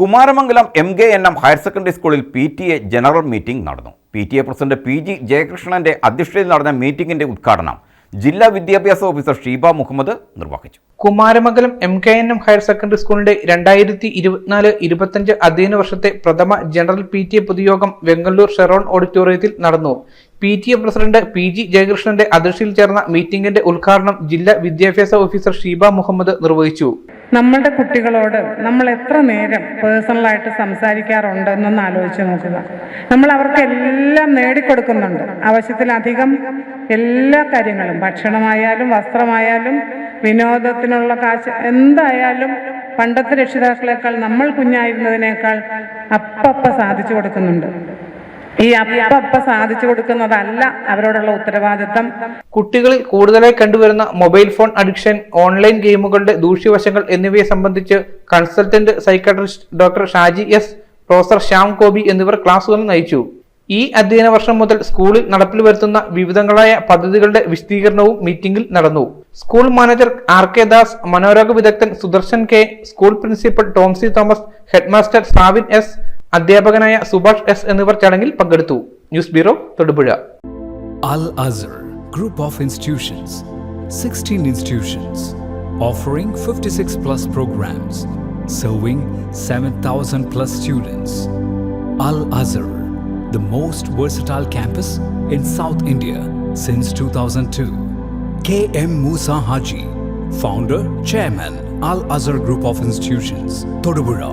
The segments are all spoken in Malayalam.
Kumaramangalam M K N M higher secondary സ്കൂളിൽ P T A general meeting നടന്നു. P T A president P G ജയകൃഷ്ണന്റെ അധ്യക്ഷതയിൽ നടന്ന മീറ്റിംഗിന്റെ ഉദ്ഘാടനം ജില്ലാ വിദ്യാഭ്യാസ ഓഫീസർ ഷീബ മുഹമ്മദ് നിർവഹിച്ചു. Kumaramangalam M K N M higher secondary സ്കൂളിന്റെ രണ്ടായിരത്തി ഇരുപത്തിനാല് ഇരുപത്തഞ്ച് അധ്യയന വർഷത്തെ പ്രഥമ ജനറൽ പി ടി എ പൊതുയോഗം വെങ്കല്ലൂർ ഷെറോൺ ഓഡിറ്റോറിയത്തിൽ നടന്നു. P T A president P G ജയകൃഷ്ണന്റെ അധ്യക്ഷതയിൽ ചേർന്ന മീറ്റിംഗിന്റെ ഉദ്ഘാടനം ജില്ലാ വിദ്യാഭ്യാസ ഓഫീസർ ഷീബ മുഹമ്മദ് നിർവഹിച്ചു. നമ്മളുടെ കുട്ടികളോട് നമ്മൾ എത്ര നേരം പേഴ്സണലായിട്ട് സംസാരിക്കാറുണ്ട് എന്നൊന്ന് ആലോചിച്ച് നോക്കുക. നമ്മൾ അവർക്ക് എല്ലാം നേടിക്കൊടുക്കുന്നുണ്ട്. ആവശ്യത്തിലധികം എല്ലാ കാര്യങ്ങളും ഭക്ഷണമായാലും വസ്ത്രമായാലും വിനോദത്തിനുള്ള കാശ് എന്തായാലും പണ്ടത്തെ രക്ഷിതാക്കളെക്കാൾ നമ്മൾ കുഞ്ഞായിരുന്നതിനേക്കാൾ അപ്പപ്പ സാധിച്ചു കൊടുക്കുന്നുണ്ട്. ഈ അപ്പ സാധിച്ചു കൊടുക്കുന്നതല്ല അവരോടുള്ള ഉത്തരവാദിത്തം. കുട്ടികളിൽ കൂടുതലായി കണ്ടുവരുന്ന മൊബൈൽ ഫോൺ അഡിക്ഷൻ ഓൺലൈൻ ഗെയിമുകളുടെ ദൂഷ്യവശങ്ങൾ എന്നിവയെ സംബന്ധിച്ച് consultant psychiatrist doctor Shaji S professor Shyam Koby എന്നിവർ ക്ലാസുകൾ നയിച്ചു. ഈ അധ്യയന വർഷം മുതൽ സ്കൂളിൽ നടപ്പിൽ വരുത്തുന്ന വിവിധങ്ങളായ പദ്ധതികളുടെ വിശദീകരണവും മീറ്റിംഗിൽ നടന്നു. School manager R K Das മനോരോഗ വിദഗ്ധൻ Sudarshan K school principal Tomsy Thomas headmaster Savin S അധ്യാപകനായ സുഭാഷ് എസ് എന്നിവർ ചടങ്ങിൽ പങ്കെടുത്തു news bureau Thodupuzha Al Azhar Group of Institutions, 16 institutions, offering 56 plus programs, serving 7,000 plus students. Al Azhar, the most versatile campus in South India since 2002. K.M. Musa Haji, founder, chairman, Al Azhar Group of Institutions, Todupuzha,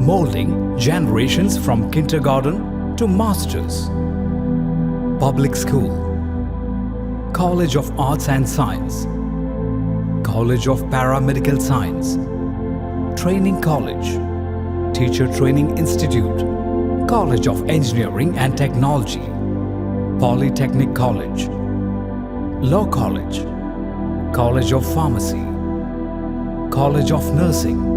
molding generations from kindergarten to masters. Public school, College of Arts and Science, College of Paramedical Science, Training College, Teacher Training Institute, College of Engineering and Technology, Polytechnic College, Law College, College of Pharmacy, College of Nursing,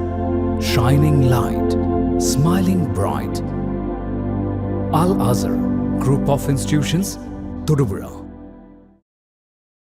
shining light, smiling bright. Al Azhar Group of Institutions, Todupuzha.